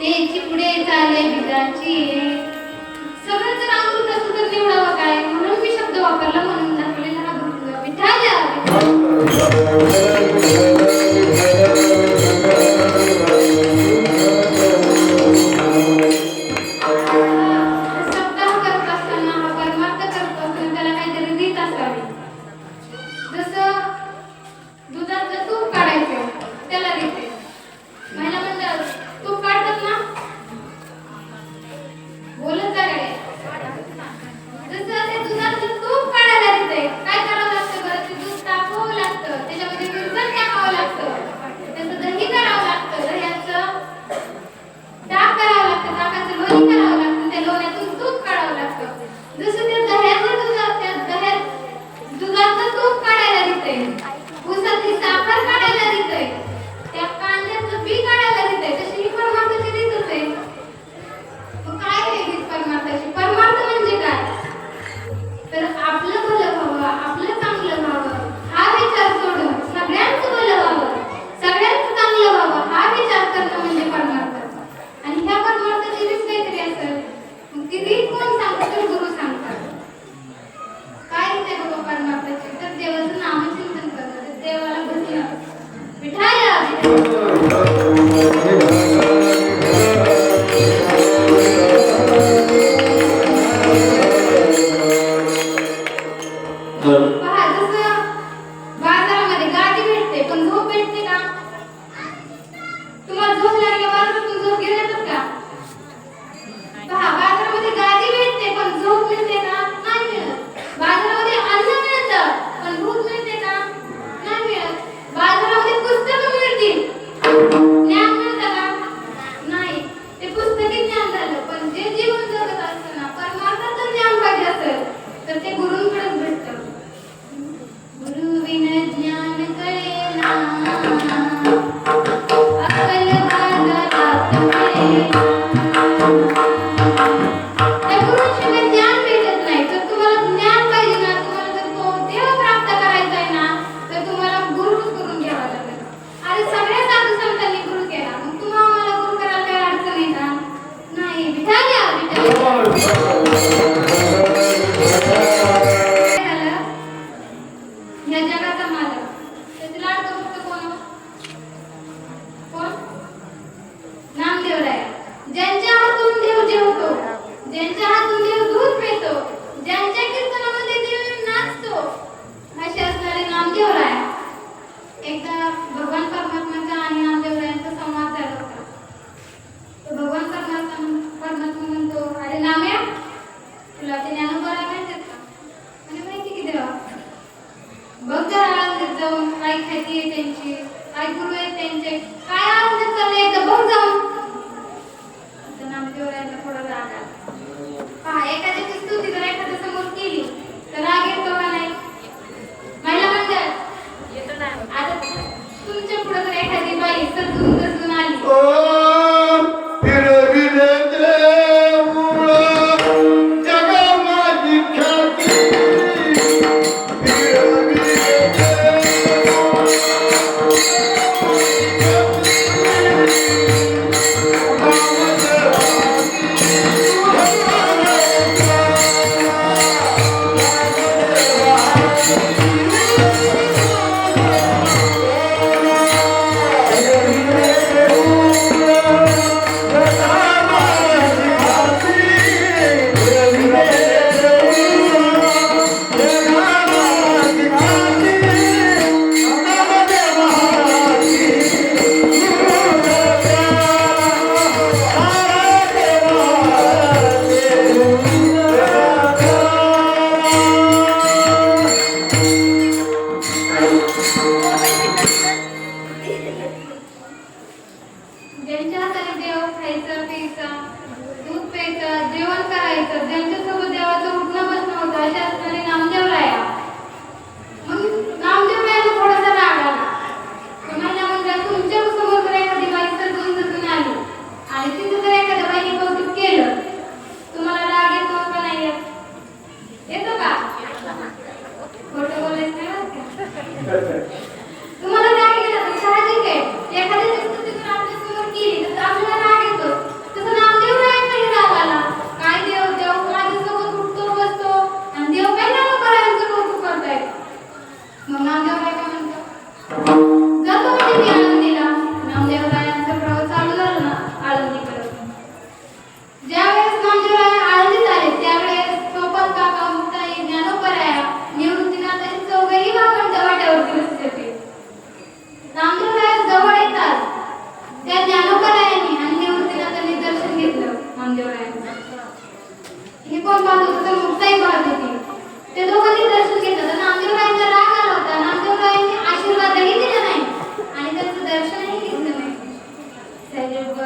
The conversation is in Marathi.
ते चिपुडे चाले बिजाची सगळ्यांचं नाव तसं तर निवडावं काय? म्हणून मी शब्द वापरला म्हणून दाखवले जरा विठाल्या 감사합니다. 감사합니다. आजी आहे त्यांची आई गुरु आहेत त्यांचे. काय आनंद चालले एकदा बघ जाऊन. नामदेवरायांना थोडा राग आला. पहा एखाद्याची स्तुती जर एखाद्या समोर केली तर राग येतो का नाही? महिला मंडळ आता तुमच्यापुढे जर एखादी बाई सजून ज्यांच्या हाताने देव खायचा प्यायचा दूध प्यायचा जेवण करायचं ज्यांच्यासोबत देवाचं उठणं बसणं होतं अशा असणारे नामदेव राया. मग नामदेव आला. म्हणजे तुमच्यासमोर एखादी तर दोन आणि तिथं जर एखाद्या केलं तुम्हाला नाही येतो? का? बोलायचं डोळ्यांना हे कोण पाहत होतं? तर मुक्ताई पाहत होती. ते दोघांनी दर्शन घेतलं तर नामदेवरायांचा राग आला होता. नामदेवरायांनी आशीर्वादही दिला नाही. आणि त्यांचं दर्शनही घेतलं नाही. सर्व